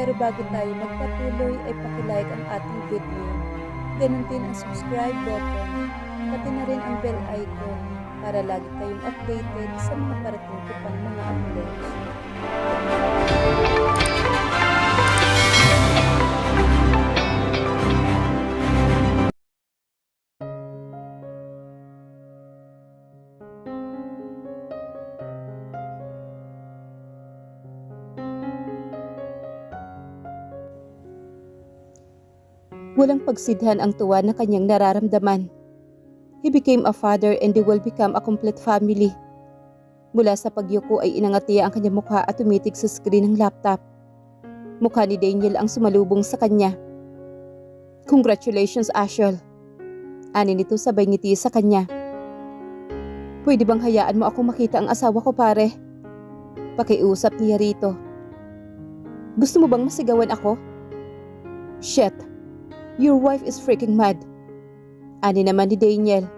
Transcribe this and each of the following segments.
Pero bago tayo magpatuloy ay pakilike ang ating video. Ganun din ang subscribe button, pati na rin ang bell icon para lagi kayong updated sa mga parating ko pang mga uploads. Walang pagsidhan ang tuwa na kanyang nararamdaman. He became a father and they will become a complete family. Mula sa pagyuko ay inangat niya ang kanyang mukha at tumitig sa screen ng laptop. Mukha ni Daniel ang sumalubong sa kanya. Congratulations, Ashel. Ani nito sabay ngiti sa kanya. Pwede bang hayaan mo ako makita ang asawa ko pare? Pakiusap niya rito. Gusto mo bang masigawan ako? Shit. Your wife is freaking mad. Ani naman ni Daniel.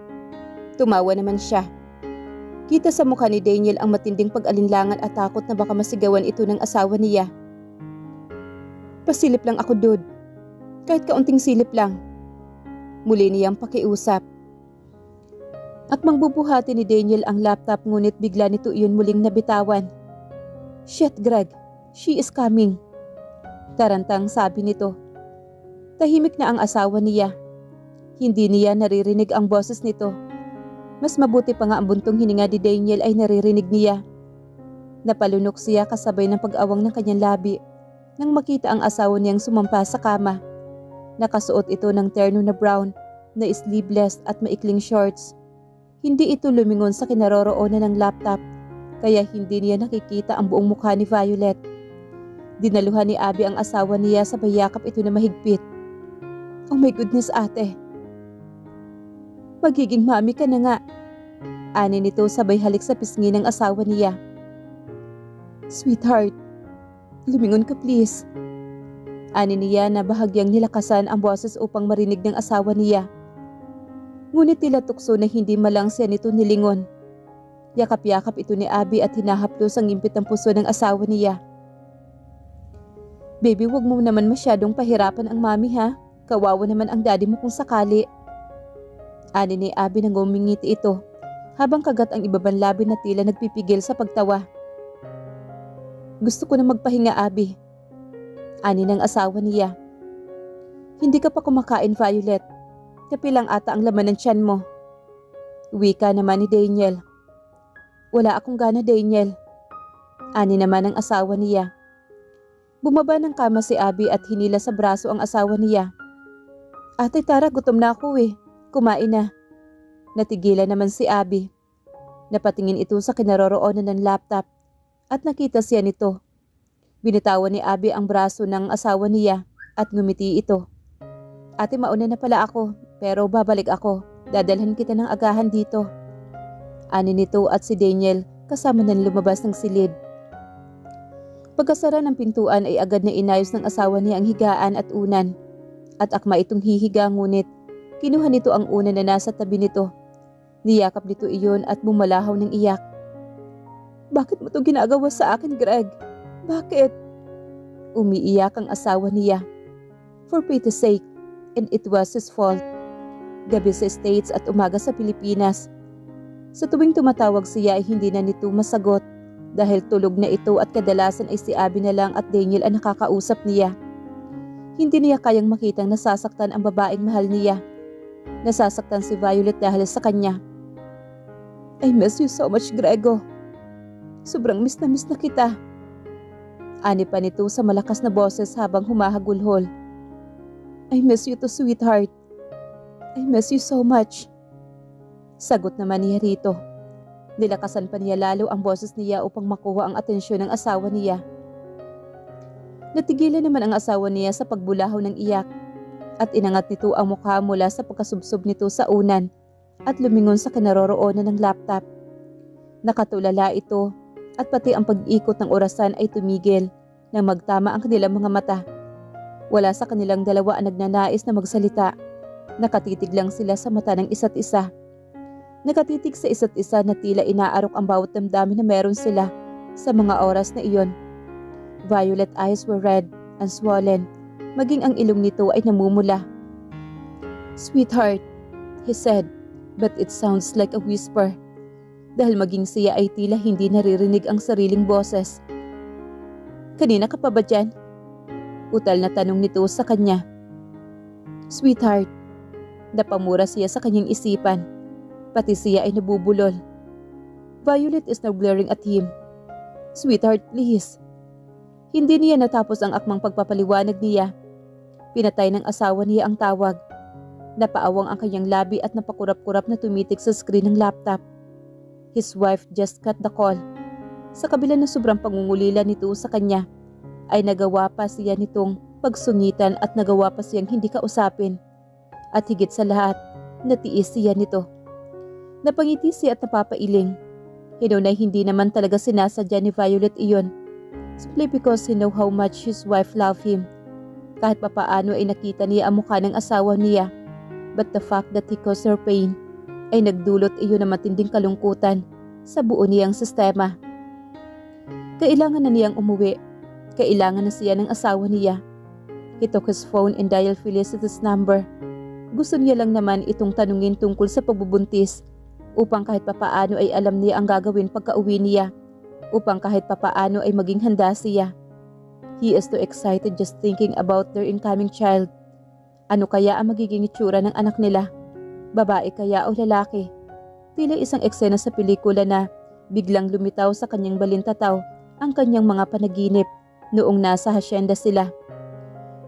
Tumawa naman siya. Kita sa mukha ni Daniel ang matinding pag-alinlangan at takot na baka masigawan ito ng asawa niya. Pasilip lang ako, dude. Kahit kaunting silip lang. Muli niyang pakiusap. Akmang bubuhati ni Daniel ang laptop ngunit bigla nito iyon muling nabitawan. Shit, Greg. She is coming. Tarantang sabi nito. Tahimik na ang asawa niya. Hindi niya naririnig ang boses nito. Mas mabuti pa nga ang buntong hininga ni Daniel ay naririnig niya. Napalunok siya kasabay ng pag-awang ng kanyang labi nang makita ang asawa niyang sumampa sa kama. Nakasuot ito ng terno na brown na sleeveless at maikling shorts. Hindi ito lumingon sa kinaroroonan ng laptop kaya hindi niya nakikita ang buong mukha ni Violet. Dinaluhan ni Abby ang asawa niya sa bayakap ito na mahigpit. Oh my goodness ate. Magiging mami ka na nga. Ani nito sabay halik sa pisngi ng asawa niya. Sweetheart, lumingon ka please. Ani niya na bahagyang nilakasan ang boses upang marinig ng asawa niya. Ngunit tila tukso na hindi malang siya nito nilingon. Yakap-yakap ito ni Abby at hinahaplos ang impit ng puso ng asawa niya. Baby, wag mo naman masyadong pahirapan ang mami ha. Kawawa naman ang daddy mo kung sakali. Ani ni Abby nang umingiti ito habang kagat ang ibabang labi na tila nagpipigil sa pagtawa. Gusto ko na magpahinga, Abby. Ani ng asawa niya. Hindi ka pa kumakain, Violet. Kapilang ata ang laman ng tiyan mo. Wika naman ni Daniel. Wala akong gana, Daniel. Ani naman ang asawa niya. Bumaba ng kama si Abby at hinila sa braso ang asawa niya. Ate Tara, gutom na ako eh. Kumain na. Natigilan naman si Abby. Napatingin ito sa kinaroroonan ng laptop at nakita siya nito. Binitawan ni Abby ang braso ng asawa niya at ngumiti ito. Ate mauna na pala ako pero babalik ako. Dadalhan kita ng agahan dito. Ani nito at si Daniel kasama ng lumabas ng silid. Pagkasara ng pintuan ay agad na inayos ng asawa niya ang higaan at unan. At akma itong hihiga ngunit kinuha nito ang unan na nasa tabi nito. Niyakap nito iyon at bumalahaw ng iyak. Bakit mo to ginagawa sa akin, Greg? Bakit? Umiiyak ang asawa niya. For pity's sake, and it was his fault. Gabi sa States at umaga sa Pilipinas. Sa tuwing tumatawag siya ay hindi na nito masagot dahil tulog na ito at kadalasan ay si Abby na lang at Daniel ang nakakausap niya. Hindi niya kayang makitang nasasaktan ang babaeng mahal niya. Nasasaktan si Violet dahil sa kanya. I miss you so much, Grego. Sobrang miss na miss na kita. Ani pa nito sa malakas na boses habang humahagulhol. I miss you too, sweetheart. I miss you so much. Sagot naman niya rito. Nilakasan pa niya lalo ang boses niya upang makuha ang atensyon ng asawa niya. Natigilan naman ang asawa niya sa pagbulahaw ng iyak at inangat nito ang mukha mula sa pagkasubsob nito sa unan at lumingon sa kinaroroonan ng laptop. Nakatulala ito at pati ang pag-ikot ng orasan ay tumigil nang magtama ang kanilang mga mata. Wala sa kanilang dalawa ang nagnanais na magsalita. Nakatitig lang sila sa mata ng isa't isa. Nakatitig sa isa't isa na tila inaarok ang bawat damdamin na meron sila sa mga oras na iyon. Violet eyes were red and swollen. Maging ang ilong nito ay namumula. Sweetheart, he said, but it sounds like a whisper. Dahil maging siya ay tila hindi naririnig ang sariling boses. Kanina ka pa ba dyan? Utal na tanong nito sa kanya. Sweetheart, napamura siya sa kanyang isipan. Pati siya ay nabubulol. Violet is now glaring at him. Sweetheart, please. Hindi niya natapos ang akmang pagpapaliwanag niya. Pinatay ng asawa niya ang tawag. Napaawang ang kanyang labi at napakurap-kurap na tumitik sa screen ng laptop. His wife just cut the call. Sa kabila ng sobrang pangungulila nito sa kanya, ay nagawa pa siya nitong pagsungitan at nagawa pa siyang hindi kausapin. At higit sa lahat, natiis siya nito. Napangiti siya at napapailing. Hinunay hindi naman talaga sinasadya ni Violet iyon. Simply because he know how much his wife love him. Kahit papaano ay nakita niya ang mukha ng asawa niya. But the fact that he caused her pain ay nagdulot iyon ng matinding kalungkutan sa buo niyang sistema. Kailangan na niyang umuwi. Kailangan na siya ng asawa niya. He took his phone and dialed Felicity's number. Gusto niya lang naman itong tanungin tungkol sa pagbubuntis upang kahit papaano ay alam niya ang gagawin pagka-uwi niya. Upang kahit papaano ay maging handa siya. He is too excited just thinking about their incoming child. Ano kaya ang magiging itsura ng anak nila? Babae kaya o lalaki? Tila isang eksena sa pelikula na biglang lumitaw sa kanyang balintataw ang kanyang mga panaginip noong nasa hasyenda sila.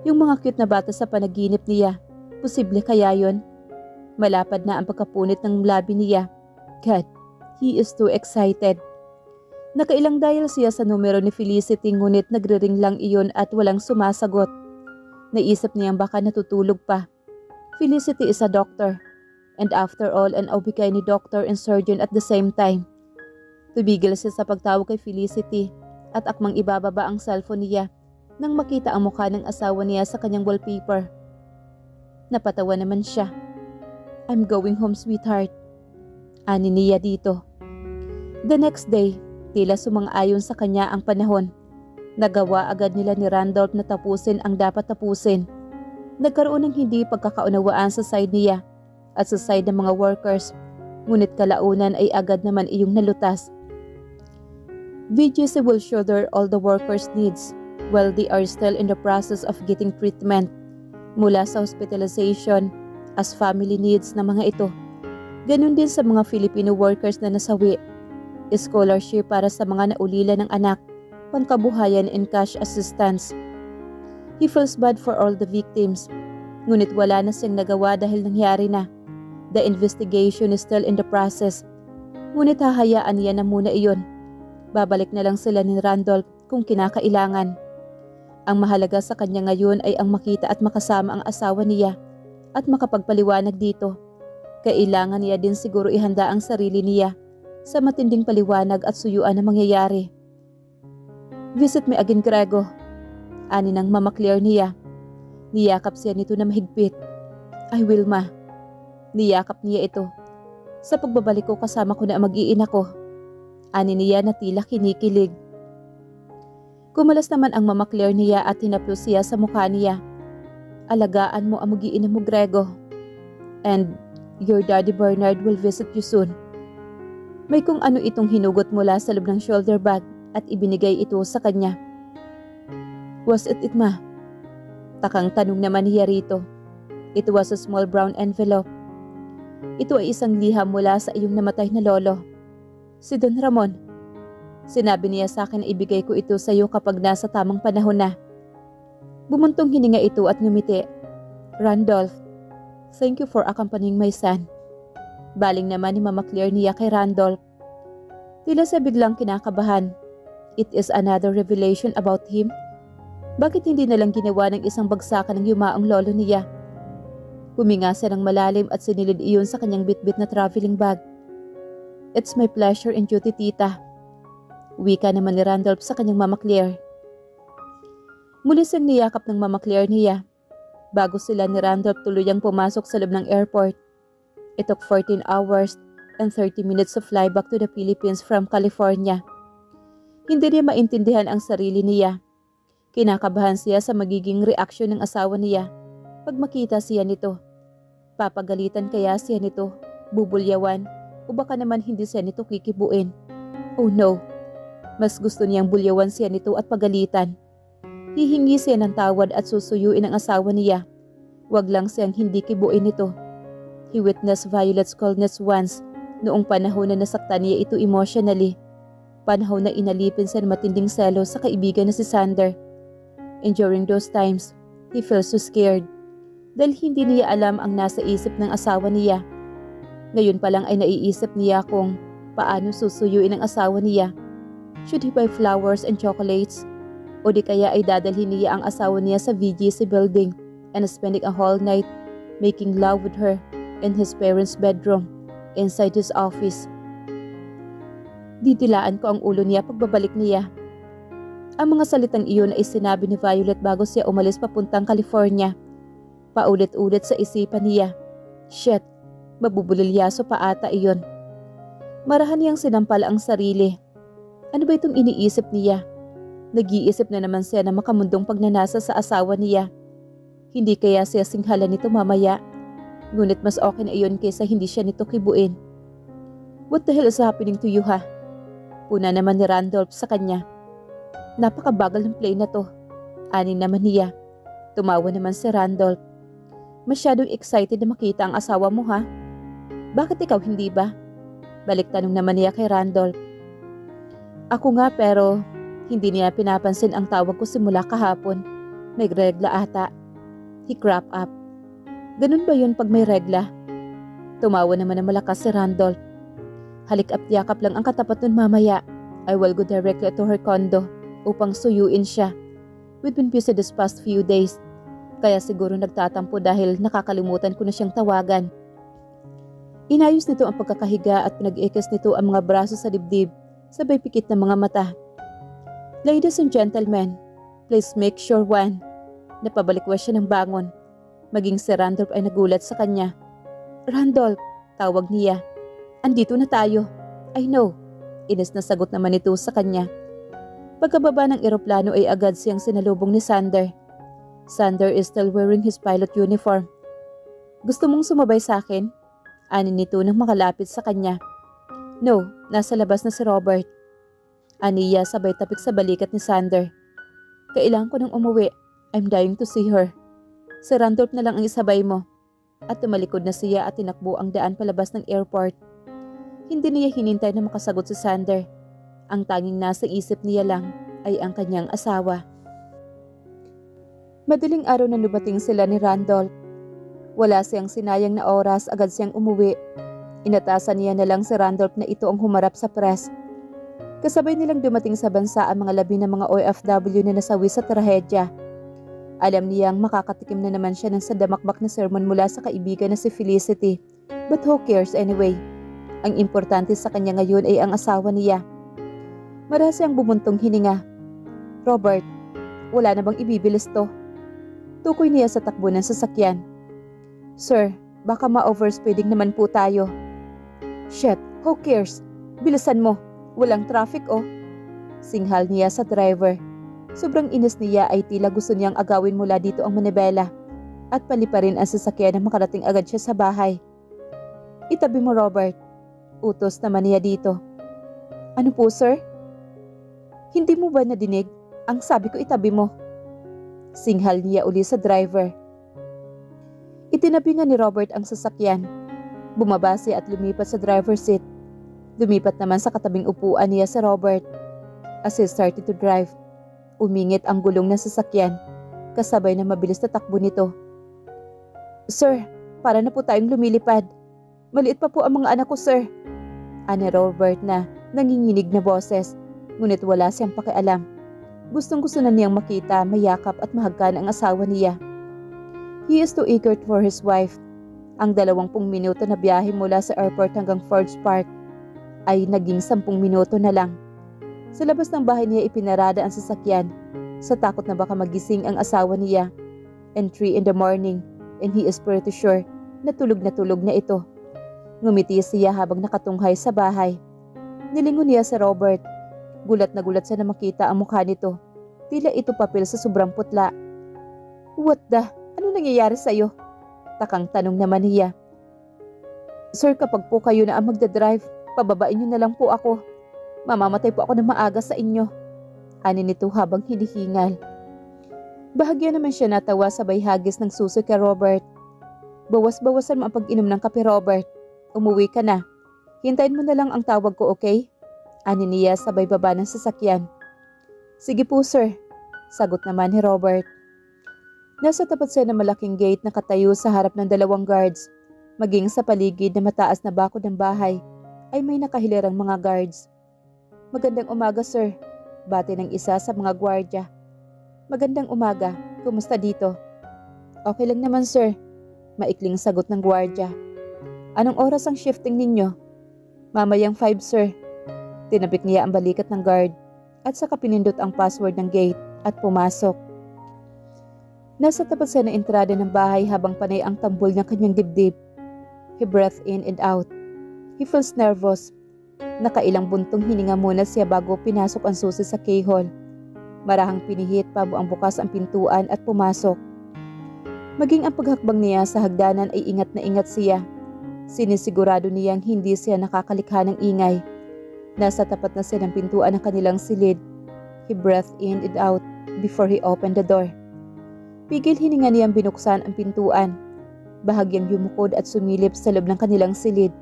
Yung mga cute na bata sa panaginip niya, posible kaya yon? Malapad na ang pagkapunit ng labi niya. God, he is too excited. Nakailang dial siya sa numero ni Felicity ngunit nagre-ring lang iyon at walang sumasagot. Naisip niyang baka natutulog pa. Felicity is a doctor. And after all, an obikay ni doctor and surgeon at the same time. Tumigil siya sa pagtawag kay Felicity at akmang ibababa ang cellphone niya nang makita ang mukha ng asawa niya sa kanyang wallpaper. Napatawa naman siya. I'm going home, sweetheart. Ani niya dito. The next day, tila sumang-ayon sa kanya ang panahon. Nagawa agad nila ni Randolph na tapusin ang dapat tapusin. Nagkaroon ng hindi pagkakaunawaan sa side niya at sa side ng mga workers. Ngunit kalaunan ay agad naman iyong nalutas. VGC will shoulder all the workers' needs while they are still in the process of getting treatment mula sa hospitalization as family needs na mga ito. Ganon din sa mga Filipino workers na nasawi. Scholarship para sa mga naulila ng anak, pangkabuhayan and cash assistance. He feels bad for all the victims, ngunit wala na siyang nagawa dahil nangyari na. The investigation is still in the process, ngunit hahayaan niya na muna iyon. Babalik na lang sila ni Randolph kung kinakailangan. Ang mahalaga sa kanya ngayon ay ang makita at makasama ang asawa niya at makapagpaliwanag dito. Kailangan niya din siguro ihanda ang sarili niya sa matinding paliwanag at suyuan na mangyayari. Visit me again, Grego. Ani ng Mama Claire niya. Niyakap siya nito na mahigpit. I will, ma. Niyakap niya ito. Sa pagbabalik ko kasama ko na mag-iina ko. Ani niya na tila kinikilig. Kumalas naman ang Mama Claire niya at hinaplos siya sa mukha niya. Alagaan mo ang mag-iina mo, Grego. And your daddy Bernard will visit you soon. May kung ano itong hinugot mula sa loob ng shoulder bag at ibinigay ito sa kanya. Was it it ma? Takang tanong naman niya rito. It was a small brown envelope. Ito ay isang liham mula sa iyong namatay na lolo. Si Don Ramon. Sinabi niya sa akin na ibigay ko ito sa iyo kapag nasa tamang panahon na. Bumuntong hininga ito at ngumiti. Randolph, thank you for accompanying my son. Baling naman ni Mama Claire niya kay Randolph. Tila sa biglang kinakabahan. It is another revelation about him. Bakit hindi na lang ginawa ng isang bagsakan ng yumaong lolo niya? Huminga siya ng malalim at sinilid iyon sa kanyang bitbit na traveling bag. It's my pleasure and duty, tita. Wika naman ni Randolph sa kanyang Mama Claire. Muli siyang niyakap ng Mama Claire niya. Bago sila ni Randolph tuluyang pumasok sa loob ng airport. It took 14 hours and 30 minutes to fly back to the Philippines from California. Hindi niya maintindihan ang sarili niya. Kinakabahan siya sa magiging reaksyon ng asawa niya pag makita siya nito. Papagalitan kaya siya nito, bubulyawan, o baka naman hindi siya nito kikibuin. Oh no, mas gusto niyang bulyawan siya nito at pagalitan. Hihingi siya ng tawad at susuyuin ang asawa niya. Huwag lang siyang hindi kibuin nito. He witnessed Violet's coldness once noong panahon na nasaktan niya ito emotionally. Panahon na inalipin ng matinding selo sa kaibigan na si Sander. And during those times, he felt so scared. Dahil hindi niya alam ang nasa isip ng asawa niya. Ngayon pa lang ay naiisip niya kung paano susuyuin ang asawa niya. Should he buy flowers and chocolates? O di kaya ay dadalhin niya ang asawa niya sa VGC building and spending a whole night making love with her in his parents' bedroom inside his office. Didilaan ko ang ulo niya pagbabalik niya. Ang mga salitang iyon ay sinabi ni Violet bago siya umalis papuntang California. Paulit-ulit sa isipan niya. Shit, mabubulilyaso pa ata iyon. Marahan niyang sinampal ang sarili. Ano ba itong iniisip niya? Nag-iisip na naman siya na makamundong pagnanasa sa asawa niya. Hindi kaya siya singhala nito mamaya. Ngunit mas okay na iyon kaysa hindi siya nito kibuin. What the hell is happening to you ha? Puna naman ni Randolph sa kanya. Napakabagal ng play na to. Ani naman niya. Tumawa naman si Randolph. Masyadong excited na makita ang asawa mo ha? Bakit ikaw hindi ba? Balik tanong naman niya kay Randolph. Ako nga pero hindi niya pinapansin ang tawag ko simula kahapon. May regla ata. He crop up. Ganun ba yun pag may regla? Tumawa naman ng malakas si Randolph. Halik at yakap lang ang katapat nun mamaya. I will go directly to her condo upang suyuin siya. We've been busy this past few days. Kaya siguro nagtatampo dahil nakakalimutan ko na siyang tawagan. Inayos nito ang pagkakahiga at pinag-ikis nito ang mga braso sa dibdib, sabay pikit ng mga mata. Ladies and gentlemen, please make sure one. Napabalikwas siya ng bangon. Maging si Randolph ay nagulat sa kanya. Randolph, tawag niya. Andito na tayo. I know. Ines na sagot naman ito sa kanya. Pagkababa ng eroplano ay agad siyang sinalubong ni Sander. Sander is still wearing his pilot uniform. Gusto mong sumabay sa akin? Ani nito nang makalapit sa kanya. No, nasa labas na si Robert. Aniya sabay tapik sa balikat ni Sander. Kailangan ko nang umuwi. I'm dying to see her. Si Randolph na lang ang isabay mo. At tumalikod na siya at tinakbo ang daan palabas ng airport. Hindi niya hinintay na makasagot si Sander. Ang tanging nasa isip niya lang ay ang kanyang asawa. Madaling araw na lumating sila ni Randolph. Wala siyang sinayang na oras agad siyang umuwi. Inatasan niya na lang si Randolph na ito ang humarap sa press. Kasabay nilang dumating sa bansa ang mga labi ng mga OFW na nasawi sa trahedya. Alam niyang makakatikim na naman siya ng sadamakbak na sermon mula sa kaibigan na si Felicity. But who cares anyway? Ang importante sa kanya ngayon ay ang asawa niya. Marasa ang bumuntong hininga. Robert, wala na bang ibibilis to? Tukoy niya sa takbo ng sasakyan. Sir, baka ma-overspeeding naman po tayo. Shit, who cares? Bilisan mo, walang traffic oh. Singhal niya sa driver. Sobrang inis niya ay tila gusto niyang agawin mula dito ang manibela at paliparin ang sasakyan na makarating agad siya sa bahay. Itabi mo Robert. Utos naman niya dito. Ano po sir? Hindi mo ba nadinig? Ang sabi ko itabi mo. Singhal niya uli sa driver. Itinabi nga ni Robert ang sasakyan. Bumaba siya at lumipat sa driver's seat. Lumipat naman sa katabing upuan niya si Robert. As he started to drive, umingit ang gulong ng sasakyan, kasabay na mabilis na takbo nito. Sir, para na po tayong lumilipad. Maliit pa po ang mga anak ko, sir. Ani Robert na nanginginig na boses, ngunit wala siyang pakialam. Gustong gusto na niyang makita, mayakap at mahagkan ang asawa niya. He is too eager for his wife. Ang dalawampung minuto na biyahe mula sa airport hanggang Forge Park ay naging sampung minuto na lang. Sa labas ng bahay niya ipinarada ang sasakyan sa takot na baka magising ang asawa niya. And 3 in the morning and he is pretty sure na tulog na tulog na ito. Ngumiti siya habang nakatunghay sa bahay. Nilingon niya sa Robert. Gulat na gulat siya na makita ang mukha nito. Tila ito papel sa sobrang putla. What the? Ano nangyayari sa'yo? Takang tanong naman niya. Sir, kapag po kayo na ang magdadrive, pababain niyo na lang po ako. Mamamatay po ako ng maaga sa inyo. Ani nito habang hinihingal. Bahagya naman siya natawa sabay hagis ng suso kay Robert. Bawas-bawasan mo ang pag-inom ng kape, Robert. Umuwi ka na. Hintayin mo na lang ang tawag ko, okay? Ani niya sabay baba ng sasakyan. Sige po, sir. Sagot naman ni Robert. Nasa tapat siya ng malaking gate na katayo sa harap ng dalawang guards. Maging sa paligid na mataas na bako ng bahay ay may nakahilirang mga guards. Magandang umaga, sir. Bati ng isa sa mga gwardya. Magandang umaga. Kumusta dito? Okay lang naman, sir. Maikling sagot ng gwardya. Anong oras ang shifting ninyo? Mamayang 5, sir. Tinabik niya ang balikat ng guard at saka pinindot ang password ng gate at pumasok. Nasa tapat siya ng entrada ng bahay habang panay ang tambol ng kanyang dibdib. He breathed in and out. He feels nervous. Nakailang buntong hininga muna siya bago pinasok ang susi sa keyhole. Marahang pinihit pa ang bukas ang pintuan at pumasok. Maging ang paghakbang niya sa hagdanan ay ingat na ingat siya. Sinisigurado niyang hindi siya nakakalikha ng ingay. Nasa tapat na siya ng pintuan ng kanilang silid. He breathed in and out before he opened the door. Pigil hininga niyang binuksan ang pintuan. Bahagyang yumukod at sumilip sa loob ng kanilang silid.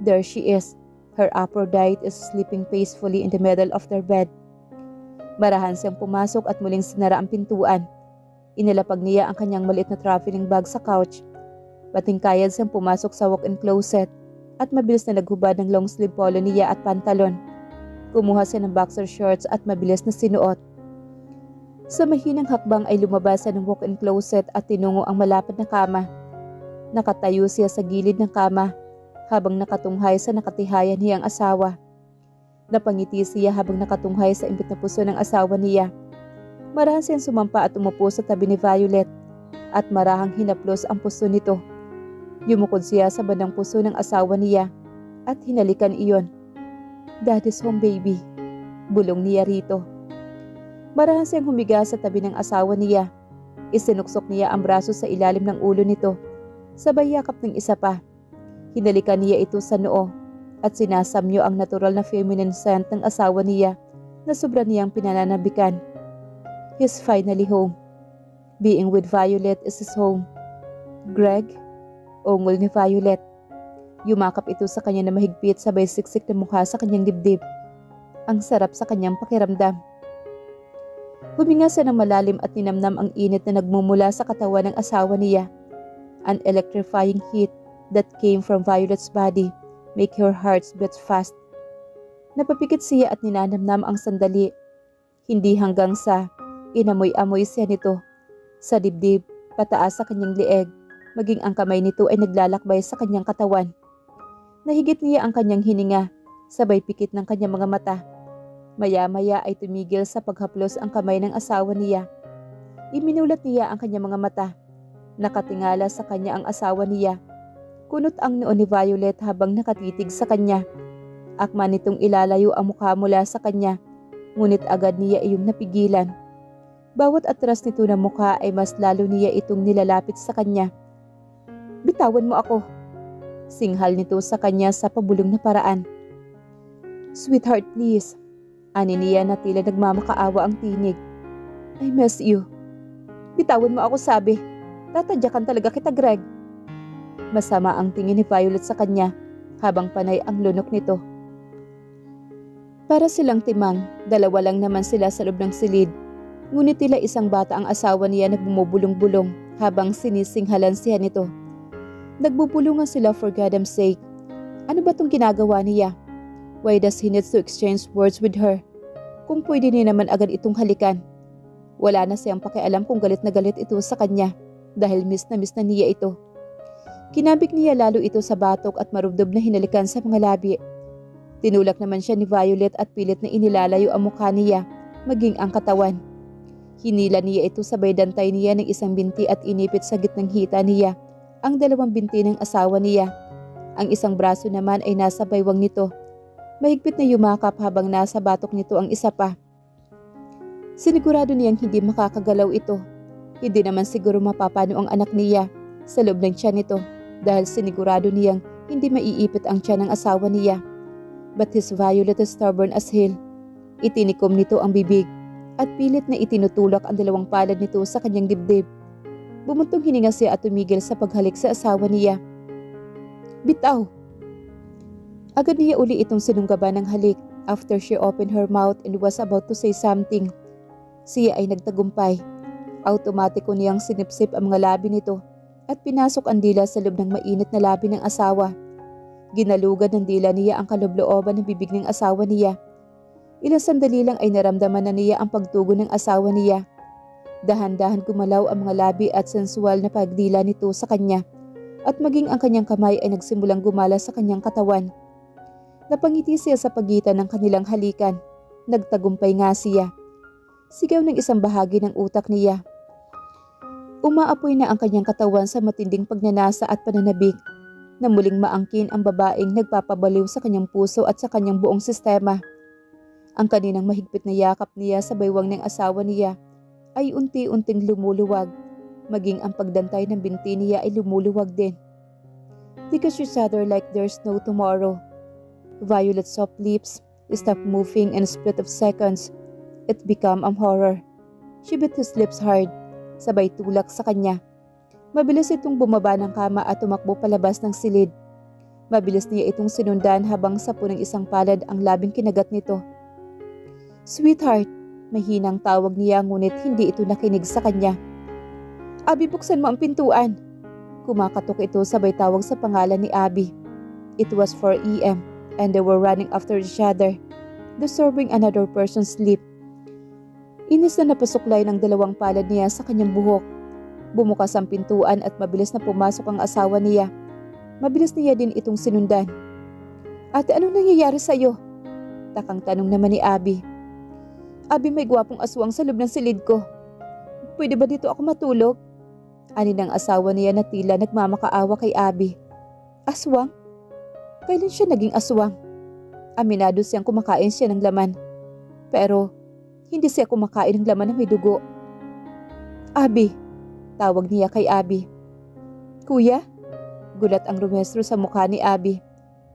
There she is. Her Aphrodite is sleeping peacefully in the middle of their bed. Marahan siyang pumasok at muling sinara ang pintuan. Inilapag niya ang kanyang maliit na traveling bag sa couch. Patingkayad siyang pumasok sa walk-in closet at mabilis na naghubad ng long sleeve polo niya at pantalon. Kumuha siya ng boxer shorts at mabilis na sinuot. Sa mahinang hakbang ay lumabas siya ng walk-in closet at tinungo ang malapad na kama. Nakatayo siya sa gilid ng kama habang nakatunghay sa nakatihayan niyang asawa. Napangiti siya habang nakatunghay sa imbit na puso ng asawa niya. Marahan siyang sumampa at umupo sa tabi ni Violet at marahang hinaplos ang puso nito. Yumukod siya sa bandang puso ng asawa niya at hinalikan iyon. That is home baby. Bulong niya rito. Marahan siyang humiga sa tabi ng asawa niya. Isinuksok niya ang braso sa ilalim ng ulo nito. Sabay yakap ng isa pa. Hinalikan niya ito sa noo at sinasamyo ang natural na feminine scent ng asawa niya na sobra niyang pinananabikan. He's finally home. Being with Violet is his home. Greg, ungol ni Violet. Yumakap ito sa kanya na mahigpit sabay siksik na mukha sa kanyang dibdib. Ang sarap sa kanyang pakiramdam. Huminga siya ng malalim at ninamnam ang init na nagmumula sa katawan ng asawa niya. An electrifying heat that came from Violet's body make her heart beat fast. Napapikit siya at ninanamnam ang sandali. Hindi hanggang sa inamoy-amoy siya nito. Sa dibdib, pataas sa kanyang lieg, maging ang kamay nito ay naglalakbay sa kanyang katawan. Nahigit niya ang kanyang hininga, sabay pikit ng kanyang mga mata. Maya-maya ay tumigil sa paghaplos ang kamay ng asawa niya. Iminulat niya ang kanyang mga mata. Nakatingala sa kanya ang asawa niya. Kunot ang noon ni Violet habang nakatitig sa kanya. Akma nitong ilalayo ang mukha mula sa kanya, ngunit agad niya iyong napigilan. Bawat atras nito na mukha ay mas lalo niya itong nilalapit sa kanya. Bitawan mo ako. Singhal nito sa kanya sa pabulong na paraan. Sweetheart, please. Ani niya na tila nagmamakaawa ang tinig. I miss you. Bitawan mo ako sabi. Tatadyakan talaga kita, Greg. Masama ang tingin ni Violet sa kanya habang panay ang lunok nito. Para silang timang, dalawa lang naman sila sa loob ng silid. Ngunit tila isang bata ang asawa niya na bumubulong-bulong habang sinisinghalan siya nito. Nagbubulungan sila for God's sake. Ano ba tong ginagawa niya? Why does he need to exchange words with her? Kung pwede niya naman agad itong halikan. Wala na siyang pakialam kung galit na galit ito sa kanya dahil miss na miss na niya ito. Kinabig niya lalo ito sa batok at marubdob na hinalikan sa mga labi. Tinulak naman siya ni Violet at pilit na inilalayo ang mukha niya, maging ang katawan. Hinila niya ito sabay dantay niya ng isang binti at inipit sa gitnang hita niya ang dalawang binti ng asawa niya. Ang isang braso naman ay nasa baywang nito. Mahigpit na yumakap habang nasa batok nito ang isa pa. Sinigurado niyang hindi makakagalaw ito. Hindi naman siguro mapapano ang anak niya sa loob ng tiyan nito dahil sinigurado niyang hindi maiipit ang tiyan ng asawa niya. But his violet is stubborn as hell. Itinikom nito ang bibig at pilit na itinutulak ang dalawang palad nito sa kanyang dibdib. Bumuntong hininga siya at tumigil sa paghalik sa asawa niya. Bitaw! Agad niya uli itong sinunggaban ng halik after she opened her mouth and was about to say something. Siya ay nagtagumpay. Automatiko niyang sinipsip ang mga labi nito at pinasok ang dila sa loob ng mainit na labi ng asawa. Ginalugan ng dila niya ang kalublooban ng bibig ng asawa niya. Ilang sandali lang ay naramdaman na niya ang pagtugon ng asawa niya. Dahan-dahan gumalaw ang mga labi at sensual na pagdila nito sa kanya at maging ang kanyang kamay ay nagsimulang gumala sa kanyang katawan. Napangiti siya sa pagitan ng kanilang halikan. Nagtagumpay nga siya. Sigaw ng isang bahagi ng utak niya. Umaapoy na ang kanyang katawan sa matinding pagnanasa at pananabik na muling maangkin ang babaeng nagpapabaliw sa kanyang puso at sa kanyang buong sistema. Ang kaninang mahigpit na yakap niya sa baywang ng asawa niya ay unti-unting lumuluwag, maging ang pagdantay ng binti niya ay lumuluwag din. Because you said her like there's no tomorrow. Violet's soft lips stopped moving in a split of seconds. It became a horror. She bit his lips hard, sabay tulak sa kanya. Mabilis itong bumaba ng kama at tumakbo palabas ng silid. Mabilis niya itong sinundan habang sa punong isang palad ang labing kinagat nito. Sweetheart, mahinang tawag niya ngunit hindi ito nakinig sa kanya. Abi, buksan mo ang pintuan. Kumakatok ito sabay tawag sa pangalan ni Abby. It was 4 a.m. and they were running after each other, disturbing another person's sleep. Inis na napasuklay ng dalawang palad niya sa kanyang buhok. Bumukas ang pintuan at mabilis na pumasok ang asawa niya. Mabilis niya din itong sinundan. Ate, anong nangyayari sa'yo? Takang tanong naman ni Abby. Abi, may gwapong aswang sa loob ng silid ko. Pwede ba dito ako matulog? Ani ng asawa niya na tila nagmamakaawa kay Abby. Aswang? Kailan siya naging aswang? Aminado siyang kumakain siya ng laman. Pero hindi siya kumakain ng laman na may dugo. Abi, tawag niya kay Abi. Kuya? Gulat ang rumestro sa mukha ni Abi.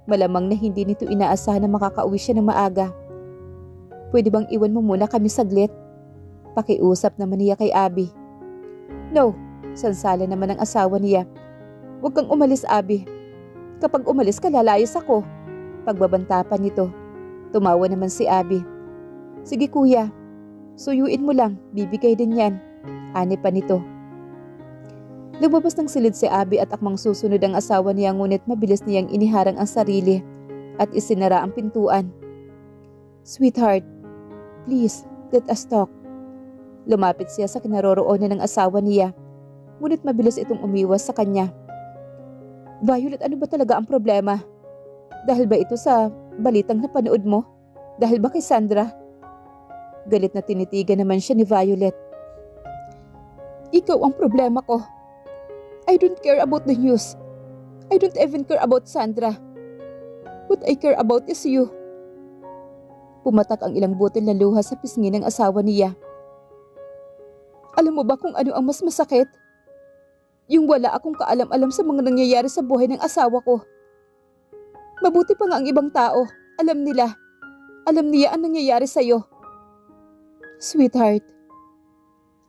Malamang na hindi nito inaasahan na makakauwi siya ng maaga. Pwede bang iwan mo muna kami saglit? Pakiusap naman niya kay Abi. No, sansala naman ang asawa niya. Huwag kang umalis, Abi. Kapag umalis ka, lalayas ako. Pagbabanta pa nito. Tumawa naman si Abi. Sige kuya, suyuin mo lang, bibigay din yan. Ani pa nito. Lumabas ng silid si Abi at akmang susunod ang asawa niya ngunit mabilis niyang iniharang ang sarili at isinara ang pintuan. Sweetheart, please, let us talk. Lumapit siya sa kinaroroonan ng asawa niya, ngunit mabilis itong umiwas sa kanya. Violet, ano ba talaga ang problema? Dahil ba ito sa balitang napanood mo? Dahil ba kay Sandra? Galit na tinitigan naman siya ni Violet. Ikaw ang problema ko. I don't care about the news. I don't even care about Sandra. What I care about is you. Pumatak ang ilang butil na luha sa pisngi ng asawa niya. Alam mo ba kung ano ang mas masakit? Yung wala akong kaalam-alam sa mga nangyayari sa buhay ng asawa ko. Mabuti pa nga ang ibang tao. Alam nila. Alam niya ang nangyayari sa'yo. Sweetheart.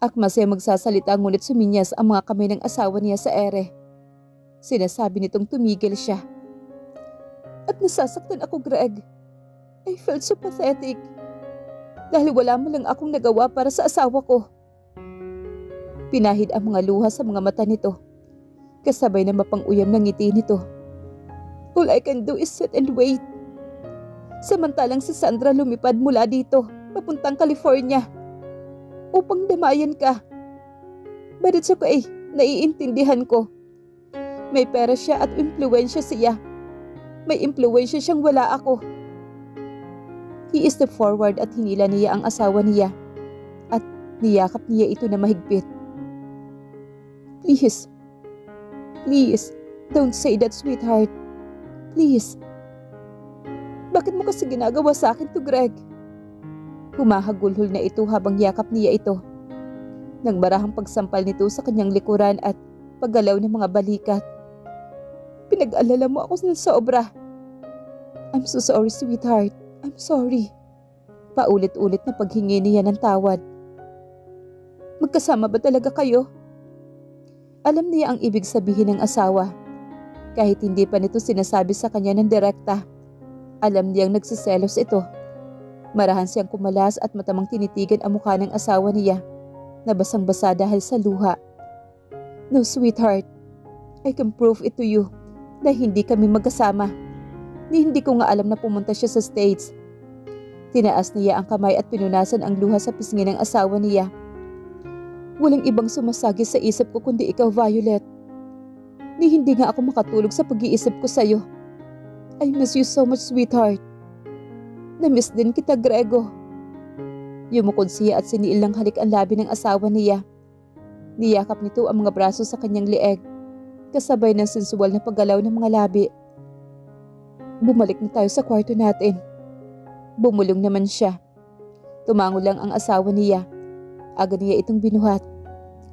Akma siya magsasalita ngunit suminyas ang mga kamay ng asawa niya sa ere. Sinasabi nitong tumigil siya. At nasasaktan ako, Greg. I felt so pathetic. Dahil wala mo lang akong nagawa para sa asawa ko. Pinahid ang mga luha sa mga mata nito. Kasabay na mapang-uyam ng ngiti nito. All I can do is sit and wait. Samantalang si Sandra lumipad mula dito, papuntang California. Upang damayan ka. But it's okay, naiintindihan ko. May pera siya at impluensya siya. May impluensya siyang wala ako. He stepped forward at hinila niya ang asawa niya. At niyakap niya ito na mahigpit. Please. Please. Don't say that, sweetheart. Please. Bakit mo kasi ginagawa sa akin to, Greg? Humahagulhol na ito habang yakap niya ito. Nang barahang pagsampal nito sa kanyang likuran at paggalaw ng mga balikat. Pinag-alala mo ako ng sobra. I'm so sorry, sweetheart. I'm sorry. Paulit-ulit na paghingi niya ng tawad. Magkasama ba talaga kayo? Alam niya ang ibig sabihin ng asawa. Kahit hindi pa nito sinasabi sa kanya ng direkta, alam niyang nagsiselos ito. Marahan siyang kumalas at matamang tinitigan ang mukha ng asawa niya na basang-basa dahil sa luha. No, sweetheart. I can prove it to you na hindi kami magkasama. Ni hindi ko nga alam na pumunta siya sa States. Tinaas niya ang kamay at pinunasan ang luha sa pisngi ng asawa niya. Walang ibang sumasagi sa isip ko kundi ikaw, Violet. Ni hindi nga ako makatulog sa pag-iisip ko sa'yo. I miss you so much, sweetheart. Na-miss din kita, Grego. Yumukod siya at siniil ng halik ang labi ng asawa niya. Niyakap nito ang mga braso sa kanyang lieg, kasabay ng sensual na paggalaw ng mga labi. Bumalik na tayo sa kwarto natin. Bumulong naman siya. Tumango lang ang asawa niya. Agad niya itong binuhat.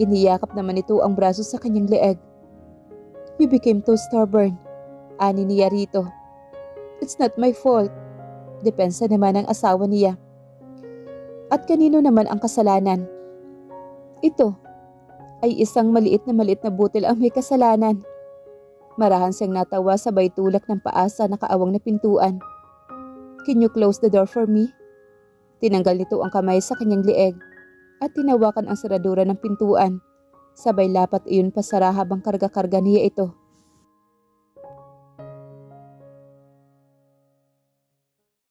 Iniyakap naman ito ang braso sa kanyang leeg. You became too stubborn. Ani niya rito. It's not my fault. Depensa naman ang asawa niya. At kanino naman ang kasalanan? Ito ay isang maliit na maliit na butil ang may kasalanan. Marahan siyang natawa sabay tulak ng paa sa nakaawang na pintuan. Can you close the door for me? Tinanggal nito ang kamay sa kanyang lieg at tinawakan ang seradura ng pintuan. Sabay lapat iyon pasara habang karga-karga niya ito.